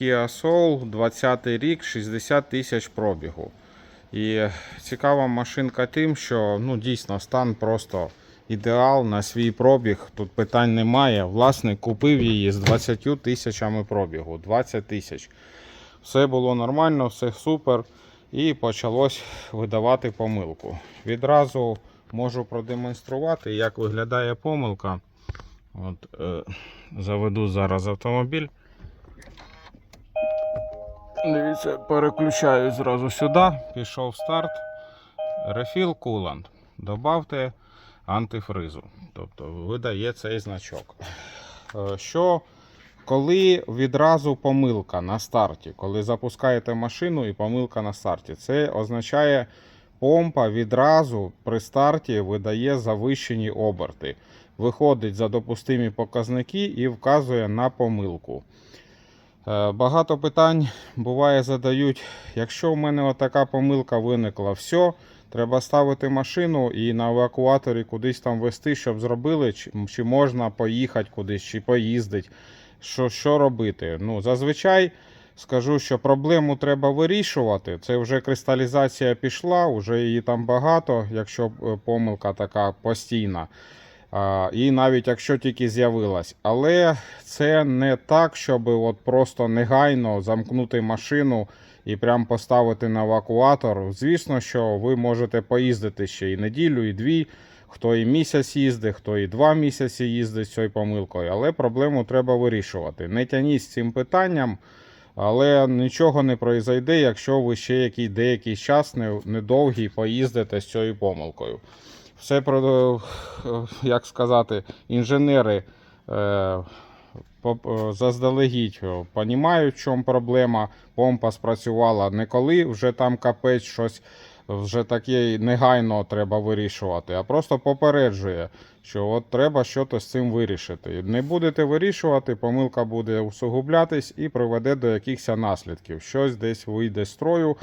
Kia Soul, 20 рік, 60 тисяч пробігу. І цікава машинка тим, що ну, дійсно стан просто ідеал на свій пробіг. Тут питань немає. Власник купив її з 20 тисячами пробігу. 20 тисяч. Все було нормально, все супер. І почалось видавати помилку. Відразу можу продемонструвати, як виглядає помилка. От, е, заведу зараз автомобіль. Дивіться, переключаю зразу сюди, пішов старт. Refill Coolant. Добавте антифризу. Тобто видає цей значок. Е, Що коли відразу помилка на старті, коли запускаєте машину і помилка на старті, це означає, помпа відразу при старті видає завищені оберти. Виходить за допустимі показники і вказує на помилку. Е, Багато питань буває задають, якщо в мене отака помилка виникла, все, треба ставити машину і на евакуаторі кудись там вести, щоб зробили, чи, чи можна поїхати кудись, чи поїздити. Що, що робити? Ну, зазвичай скажу, що проблему треба вирішувати. Це вже кристалізація пішла, вже її там багато, якщо е, помилка така постійна. І навіть якщо тільки з'явилась. Але це не так, щоб от просто негайно замкнути машину і прям поставити на евакуатор. Звісно, що ви можете поїздити ще і неділю, і дві. Хто і місяць їздить, хто і два місяці їздить з цією помилкою, але проблему треба вирішувати. Не тяніть з цим питанням, але нічого не пройде, якщо ви ще який деякий час недовгий поїздите з цією помилкою. Все про, як сказати, інженери е, е, заздалегідь понімають, в чому проблема. Помпа спрацювала не коли вже там капець щось вже таке негайно треба вирішувати, а просто попереджує, що от треба щось з цим вирішити. Не будете вирішувати, помилка буде усугублятись і приведе до якихось наслідків. Щось десь вийде з строю.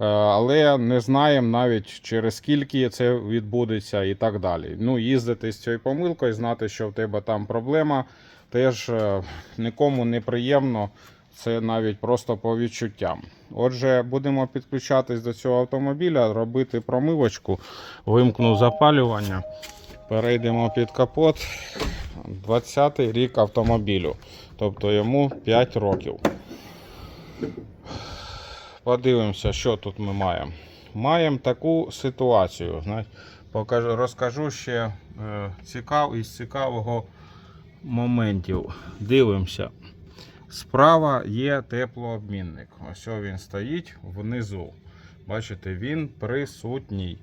Е, Але не знаємо навіть через скільки це відбудеться і так далі. Ну, їздити з цією помилкою, знати, що в тебе там проблема, теж е, нікому не приємно. Це навіть просто по відчуттям. Отже, будемо підключатись до цього автомобіля, робити промивочку, вимкну запалювання, перейдемо під капот. 20-й рік автомобілю, тобто йому 5 років. Подивимося, що тут ми маємо. Маємо таку ситуацію. Покажу, розкажу ще е, цікав, із цікавого моментів. Дивимося. Справа є теплообмінник. Ось він стоїть внизу. Бачите, він присутній.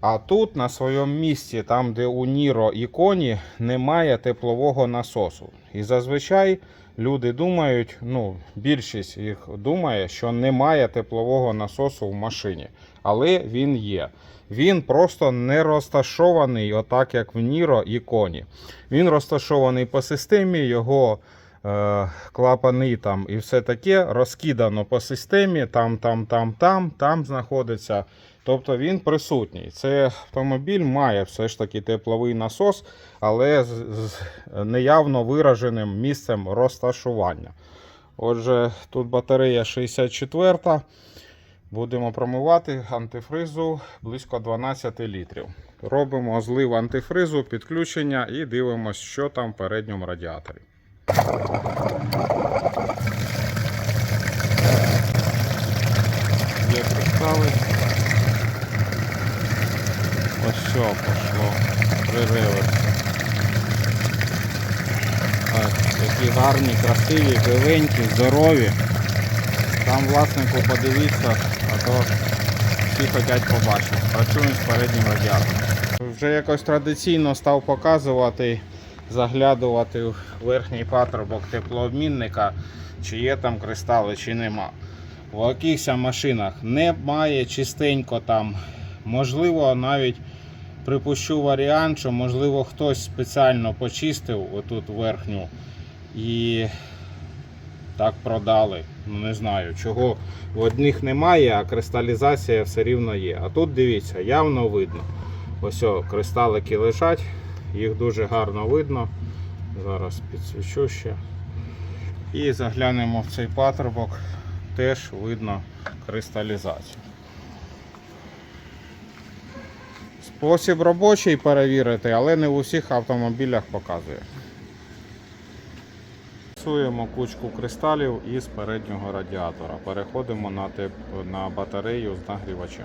А тут на своєму місці, там де у Ніро і коні, немає теплового насосу. І зазвичай люди думають, ну, більшість їх думає, що немає теплового насосу в машині. Але він є. Він просто не розташований, отак як в Ніро і коні. Він розташований по системі, його е, клапани там і все таке розкидано по системі, там, там, там, там, там знаходиться. Тобто він присутній. Це автомобіль має все ж таки тепловий насос, але з, неявно вираженим місцем розташування. Отже, тут батарея 64. Будемо промивати антифризу близько 12 літрів. Робимо злив антифризу, підключення і дивимося, що там в передньому радіаторі. Є кристали. Ось все пошло. Пририви. Так, такі гарні, красиві, біленькі, здорові. Там власнику подивіться, а то всі хочуть побачити. Працюємо з переднім радіатором. Вже якось традиційно став показувати, заглядувати в верхній патрубок теплообмінника, чи є там кристали, чи нема. В якихось машинах немає чистенько там. Можливо, навіть припущу варіант, що можливо хтось спеціально почистив отут верхню і так продали. Ну не знаю, чого в одних немає, а кристалізація все рівно є. А тут дивіться, явно видно. Ось о, кристалики лежать, їх дуже гарно видно. Зараз підсвічу ще. І заглянемо в цей патрубок, теж видно кристалізацію. Спосіб робочий перевірити, але не в усіх автомобілях показує. Фіксуємо кучку кристалів із переднього радіатора. Переходимо на, тип, на батарею з нагрівачем.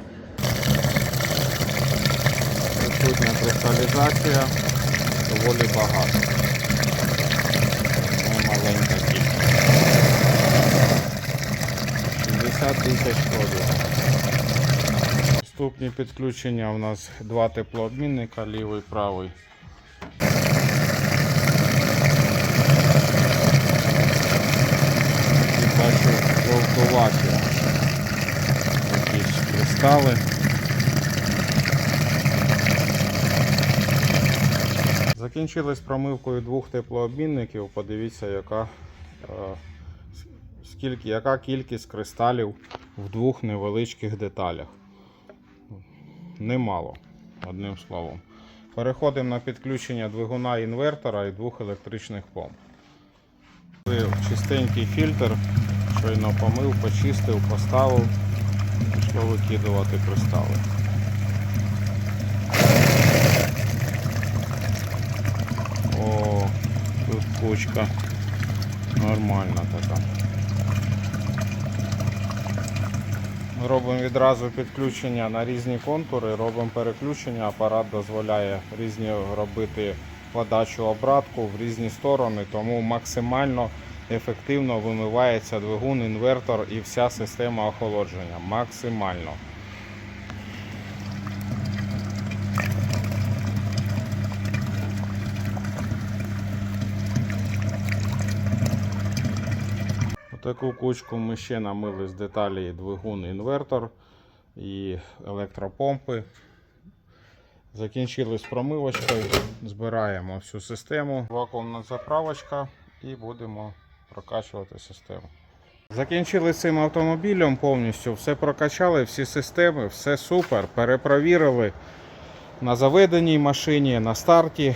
Присутня кристалізація доволі багато. Не маленька кількість. 60 тисяч пробігів. Наступні підключення у нас два теплообмінника, лівий правий. І бачу жовтуваті якісь кристали. Закінчили з промивкою двох теплообмінників. Подивіться, яка, е, скільки, яка кількість кристалів в двох невеличких деталях. Немало, одним словом. Переходимо на підключення двигуна інвертора і двох електричних помп. Чистенький фільтр, щойно помив, почистив, поставив, пішло викидувати кристали. О, тут кучка нормальна така. Ми Робимо відразу підключення на різні контури, робимо переключення, апарат дозволяє різні робити подачу обратку в різні сторони, тому максимально ефективно вимивається двигун, інвертор і вся система охолодження. Максимально. Таку кучку ми ще намили з деталі двигун, інвертор і електропомпи. Закінчили з промивочкою, збираємо всю систему. Вакуумна заправочка і будемо прокачувати систему. Закінчили цим автомобілем повністю, все прокачали, всі системи, все супер. Перепровірили на заведеній машині, на старті.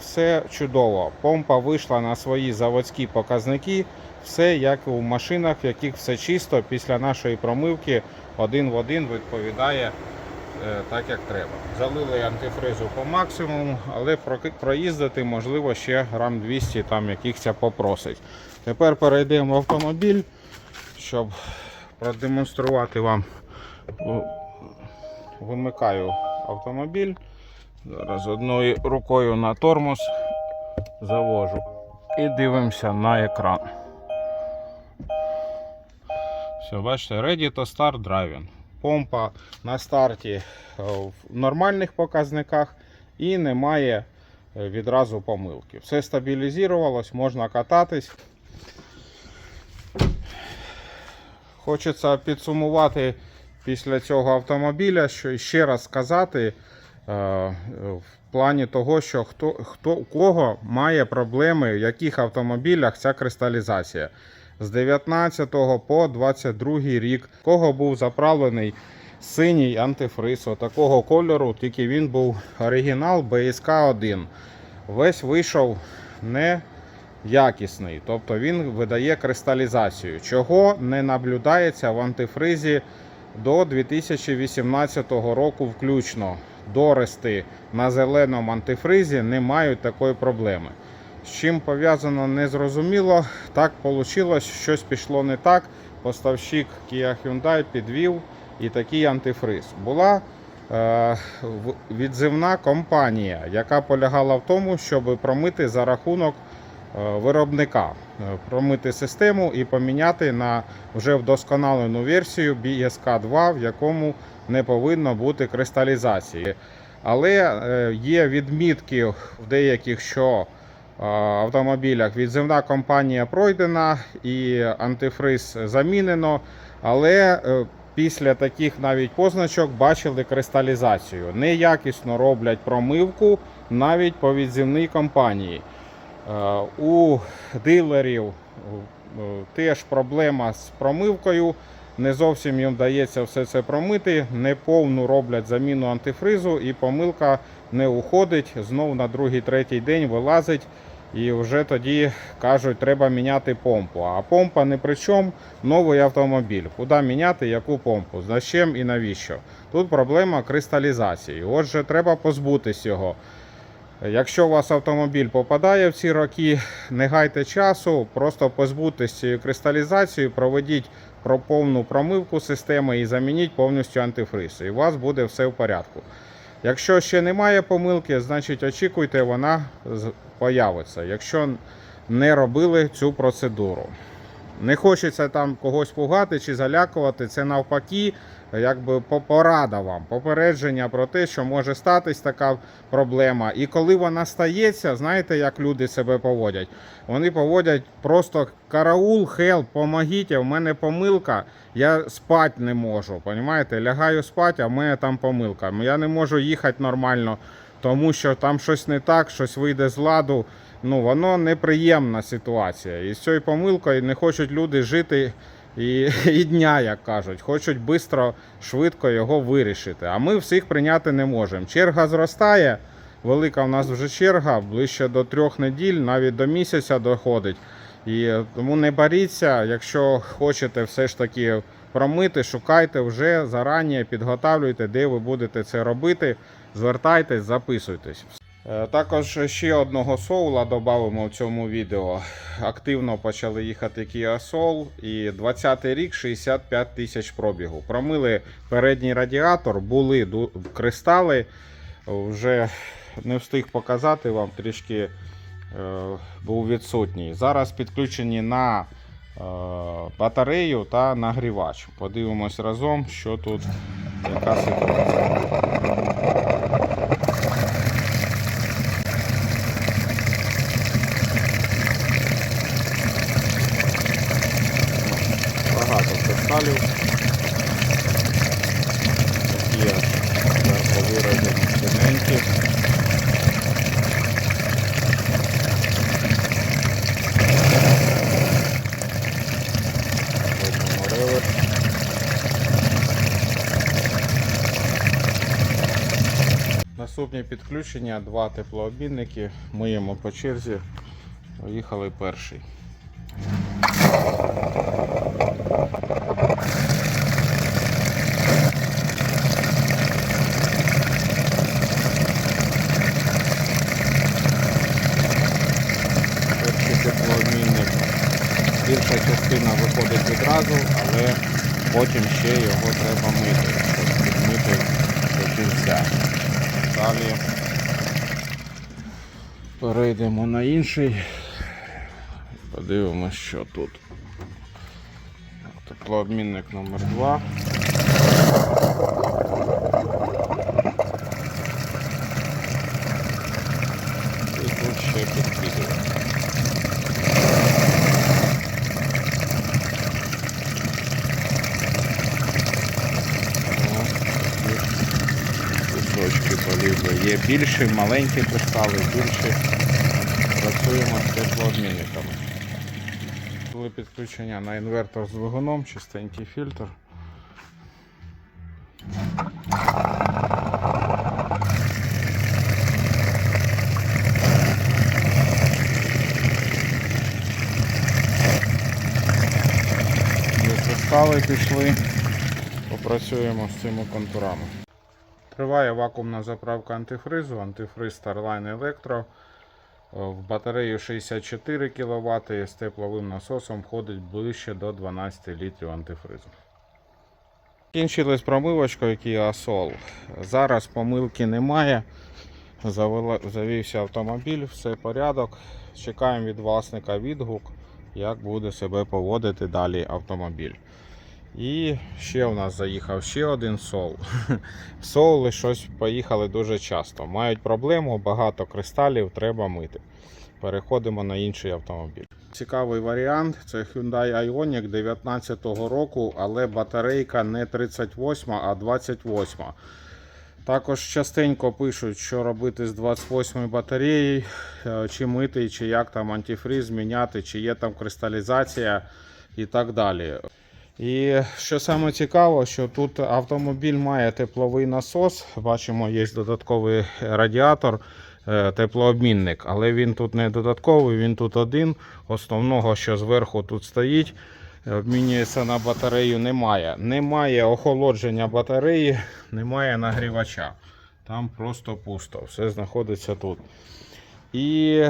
Все чудово. Помпа вийшла на свої заводські показники. Все як у машинах, в яких все чисто після нашої промивки один в один відповідає е, так, як треба. Залили антифризу по максимуму, але проїздити можливо ще грам 200 там якихось попросить. Тепер перейдемо в автомобіль, щоб продемонструвати вам. Вимикаю автомобіль. Зараз одною рукою на тормоз завожу і дивимося на екран. Все, бачите, ready to start driving. Помпа на старті е, в нормальних показниках і немає е, відразу помилки. Все стабілізувалось, можна кататись. Хочеться підсумувати після цього автомобіля, що ще раз сказати е, в плані того, що хто, хто у кого має проблеми, в яких автомобілях ця кристалізація. З 19 по 22 рік, кого був заправлений синій антифриз, такого кольору, тільки він був оригінал BSK 1. Весь вийшов не якісний, тобто він видає кристалізацію, чого не наблюдається в антифризі до 2018 року включно. Дорести на зеленому антифризі не мають такої проблеми. З чим пов'язано незрозуміло. Так вийшло, щось пішло не так. Поставщик Kia Hyundai підвів і такий антифриз. Була е, відзивна компанія, яка полягала в тому, щоб промити за рахунок е, виробника, Е, промити систему і поміняти на вже вдосконалену версію BSK 2, в якому не повинно бути кристалізації. Але е, є відмітки в деяких, що автомобілях відзивна компанія пройдена і антифриз замінено. Але е, після таких навіть позначок бачили кристалізацію. Неякісно роблять промивку навіть по відзивній компанії. Е, У дилерів е, теж проблема з промивкою. Не зовсім їм вдається все це промити, неповну роблять заміну антифризу і помилка не уходить. Знов на другий-третій день вилазить І вже тоді кажуть, треба міняти помпу. А помпа не при чому, новий автомобіль. Куди міняти, яку помпу, з чим і навіщо? Тут проблема кристалізації. Отже, треба позбутись його. Якщо у вас автомобіль попадає в ці роки, не гайте часу, просто позбудьтесь цієї кристалізації, проведіть про повну промивку системи і замініть повністю антифриз. І у вас буде все в порядку. Якщо ще немає помилки, значить очікуйте, вона появиться. Якщо не робили цю процедуру. Не хочеться там когось пугати чи залякувати, це навпаки, якби по- порада вам, попередження про те, що може статись така проблема. І коли вона стається, знаєте, як люди себе поводять? Вони поводять просто караул, хелп, помогіть, в мене помилка, я спати не можу. Понімаєте? Лягаю спати, а в мене там помилка. Я не можу їхати нормально, тому що там щось не так, щось вийде з ладу. Ну, воно неприємна ситуація. І з цією помилкою не хочуть люди жити і, і дня, як кажуть. Хочуть швидко, швидко його вирішити. А ми всіх прийняти не можемо. Черга зростає. Велика в нас вже черга, ближче до трьох неділь, навіть до місяця доходить. І тому не боріться, якщо хочете все ж таки промити, шукайте вже зарані, підготавлюйте, де ви будете це робити. Звертайтесь, записуйтесь. Е, Також ще одного соула додамо в цьому відео. Активно почали їхати Kia Soul і 20-й рік 65 тисяч пробігу. Промили передній радіатор, були кристали. Вже не встиг показати вам, трішки е, був відсутній. Зараз підключені на е, батарею та нагрівач. Подивимось разом, що тут, яка ситуація. Багато кристалів. Такі аж зверху виражені синенькі. Робимо реверс. Наступні підключення, два теплообмінники. Миємо по черзі. Поїхали перший. Перший. Більша частина виходить відразу, але потім ще його треба мити, щоб підмити до кінця. Далі перейдемо на інший. Подивимось, що тут. Теплообмінник номер 2 І тут ще підкидуємо. О, такі Є більші, маленькі кристали, більші. Працюємо з теплообмінниками. Були підключення на інвертор з двигуном, чистенький фільтр. Кристали пішли. Попрацюємо з цими контурами. Триває вакуумна заправка антифризу, антифриз Starline Electro. В батарею 64 кВт з тепловим насосом входить ближче до 12 літрів антифризу. Кінчилась промивочкою Kia Soul. Зараз помилки немає. Завівся автомобіль, все порядок. Чекаємо від власника відгук, як буде себе поводити далі автомобіль. І ще у нас заїхав ще один сол. Соули щось поїхали дуже часто. Мають проблему, багато кристалів, треба мити. Переходимо на інший автомобіль. Цікавий варіант це Hyundai Ioniq 19 року, але батарейка не 38, а 28. Також частенько пишуть, що робити з 28 батареєю, е, чи мити, чи як там антифриз міняти, чи є там кристалізація і так далі. І що саме цікаво, що тут автомобіль має тепловий насос. Бачимо, є додатковий радіатор. е, теплообмінник, але він тут не додатковий, він тут один. Основного, що зверху тут стоїть, обмінюється на батарею, немає. Немає охолодження батареї, немає нагрівача. Там просто пусто, все знаходиться тут. І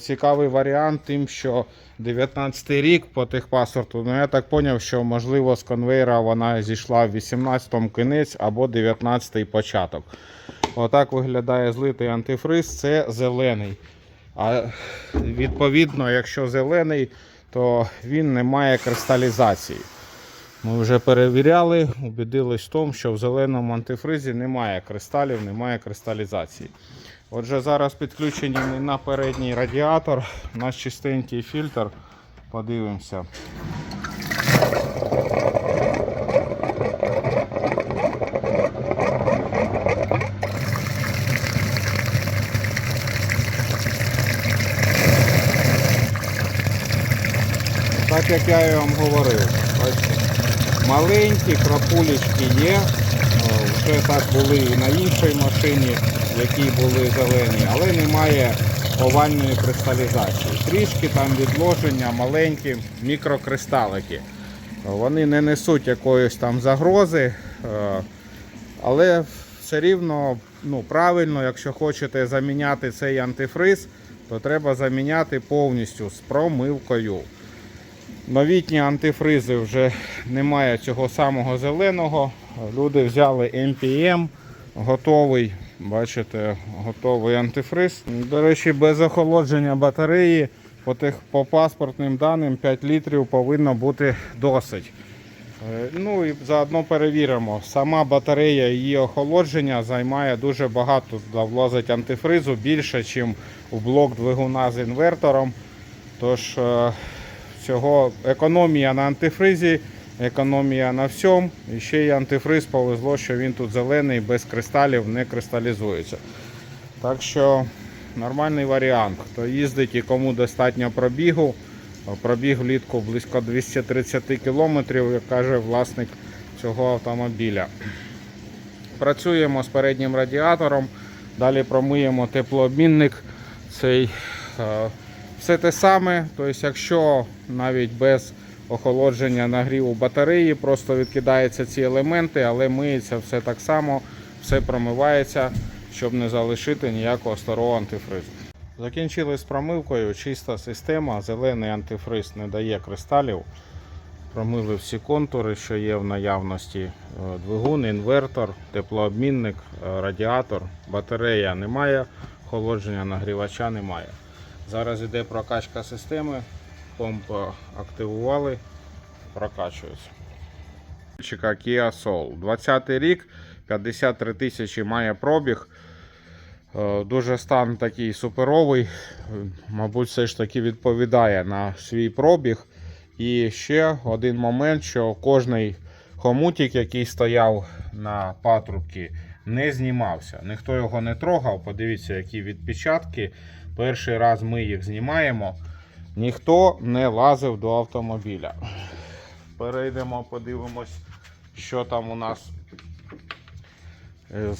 цікавий варіант тим, що 19 рік по техпаспорту, ну я так зрозумів, що можливо з конвейера вона зійшла в 18-му кінець або 19-й початок. Отак виглядає злитий антифриз, це зелений. А відповідно, якщо зелений, то він не має кристалізації. Ми вже перевіряли, убедились в тому, що в зеленому антифризі немає кристалів, немає кристалізації. Отже, зараз підключені на передній радіатор, у нас чистенький фільтр. Подивимося. Так як я і вам говорив, бачите, маленькі крапулечки є. Вже так були і на іншій машині, які були зелені, але немає овальної кристалізації. Трішки там відложення, маленькі мікрокристалики. Вони не несуть якоїсь там загрози, е, але все рівно ну, правильно, якщо хочете заміняти цей антифриз, то треба заміняти повністю з промивкою. Новітні антифризи вже немає цього самого зеленого. Люди взяли MPM, готовий, бачите, готовий антифриз. До речі, без охолодження батареї по, тих, по паспортним даним 5 літрів повинно бути досить. Е, Ну і заодно перевіримо. Сама батарея її охолодження займає дуже багато влазить антифризу, більше, ніж у блок двигуна з інвертором. Тож е, всього економія на антифризі, економія на всьому. І ще й антифриз повезло, що він тут зелений, без кристалів не кристалізується. Так що нормальний варіант. Хто їздить і кому достатньо пробігу, пробіг влітку близько 230 км, як каже власник цього автомобіля. Працюємо з переднім радіатором, далі промиємо теплообмінник. Цей е, все те саме, тобто, якщо навіть без охолодження нагріву батареї, просто відкидаються ці елементи, але миється все так само, все промивається, щоб не залишити ніякого старого антифризу. Закінчили з промивкою, чиста система, зелений антифриз не дає кристалів. Промили всі контури, що є в наявності. Е, Двигун, інвертор, теплообмінник, е, радіатор, батарея немає, охолодження нагрівача немає. Зараз йде прокачка системи, помп е, активували, прокачується. Kia Soul. 20 рік, 53 тисячі має пробіг. Е, Дуже стан такий суперовий. Мабуть, все ж таки відповідає на свій пробіг. І ще один момент, що кожний хомутик, який стояв на патрубці, не знімався. Ніхто його не трогав. Подивіться, які відпечатки. Перший раз ми їх знімаємо. Ніхто не лазив до автомобіля. Перейдемо, подивимось, що там у нас. Е,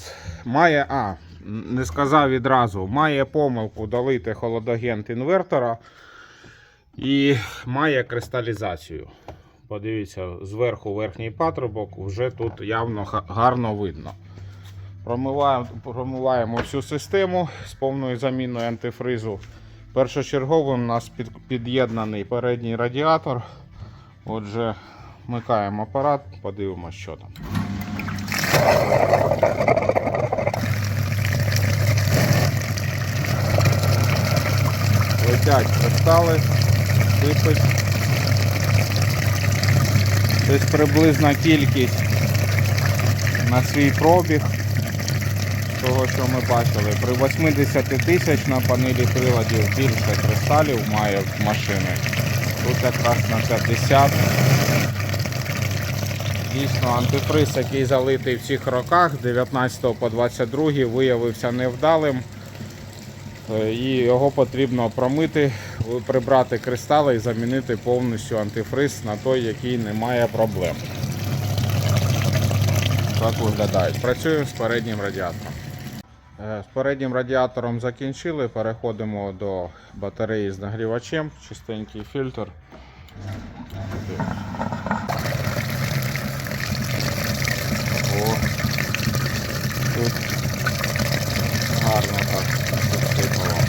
Має, а, не сказав відразу, має помилку долити холодагент інвертора і має кристалізацію. Подивіться, зверху верхній патрубок вже тут явно гарно видно. Промиваємо, промиваємо всю систему з повною заміною антифризу. Першочерговим у нас під, під'єднаний передній радіатор. Отже, вмикаємо апарат, подивимося, що там. Летять кристали, сипить. Десь приблизна кількість на свій пробіг того, що ми бачили. При 80 тисяч на панелі приладів більше кристалів має машини. Тут якраз на 50. Дійсно, антифриз, який залитий в цих роках, 19 по 22 виявився невдалим. Е, І його потрібно промити, прибрати кристали і замінити повністю антифриз на той, який не має проблем. Так виглядають. Працюємо з переднім радіатором. Е, З переднім радіатором закінчили, переходимо до батареї з нагрівачем, чистенький фільтр. О, тут гарно так підсипало.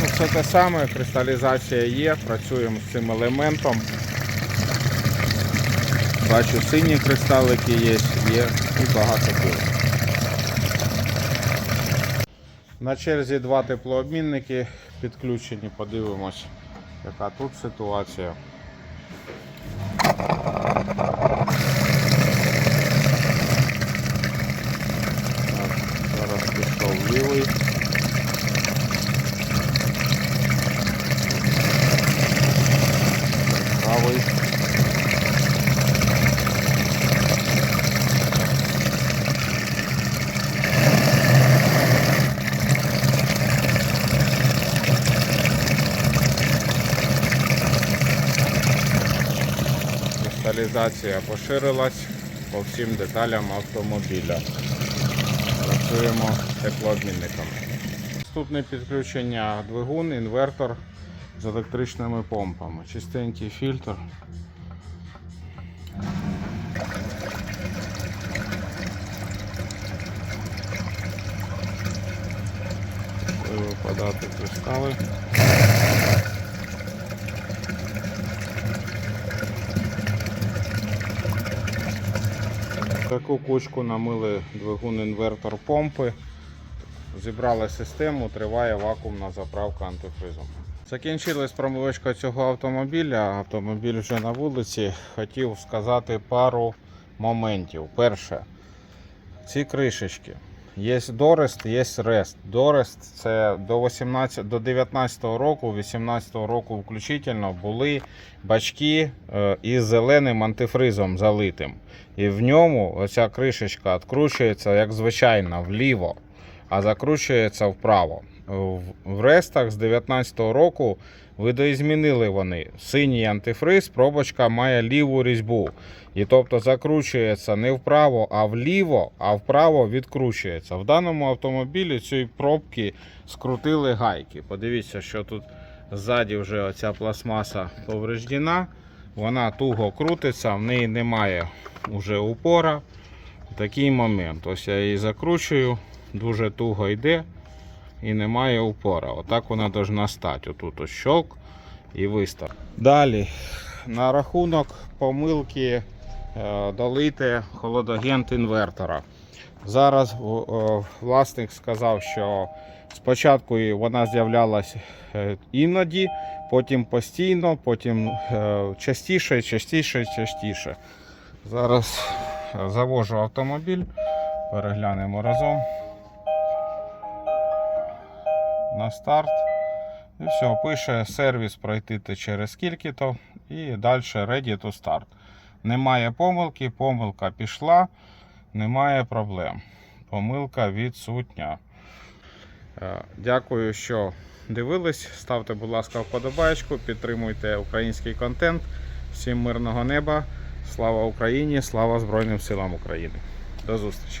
Ну, все те саме, кристалізація є, працюємо з цим елементом. Бачу, сині кристалики є, є і багато білих. На черзі два теплообмінники підключені, подивимось, яка тут ситуація. Так, зараз пішов лівий. Правий. Кристалізація поширилась по всім деталям автомобіля. Працюємо теплообмінниками. Наступне підключення двигун, інвертор з електричними помпами. Чистенький фільтр. Випадати кристали. Таку кучку намили двигун інвертор помпи. Зібрали систему, триває вакуумна заправка антифризом. Закінчили з промивочкою цього автомобіля. Автомобіль вже на вулиці. Хотів сказати пару моментів. Перше, ці кришечки. Є Дорест, є Рест. Дорест це до 18, до 19 року, 18 року включительно були бачки е, із зеленим антифризом залитим. І в ньому оця кришечка відкручується, як звичайно, вліво, а закручується вправо. В- В рестах з 19-го року видоізмінили вони. Синій антифриз, пробочка має ліву різьбу. І тобто закручується не вправо, а вліво, а вправо відкручується. В даному автомобілі цієї пробки скрутили гайки. Подивіться, що тут ззаді вже оця пластмаса повреждена. Вона туго крутиться, в неї немає уже упора. Такий момент. Ось я її закручую, дуже туго йде і немає упора. Отак вона повинна стати. Отут ось щелк і вистав. Далі, на рахунок помилки е, долити холодагент інвертора. Зараз власник сказав, що спочатку вона з'являлась е, іноді, потім постійно, потім е, частіше, частіше, частіше. Зараз е, завожу автомобіль, переглянемо разом. На старт. І все, пише сервіс пройти через скільки-то і далі ready to start. Немає помилки, помилка пішла, немає проблем. Помилка відсутня. Е, Дякую, що дивились. Ставте, будь ласка, вподобайку, підтримуйте український контент. Всім мирного неба. Слава Україні! Слава Збройним силам України. До зустрічі!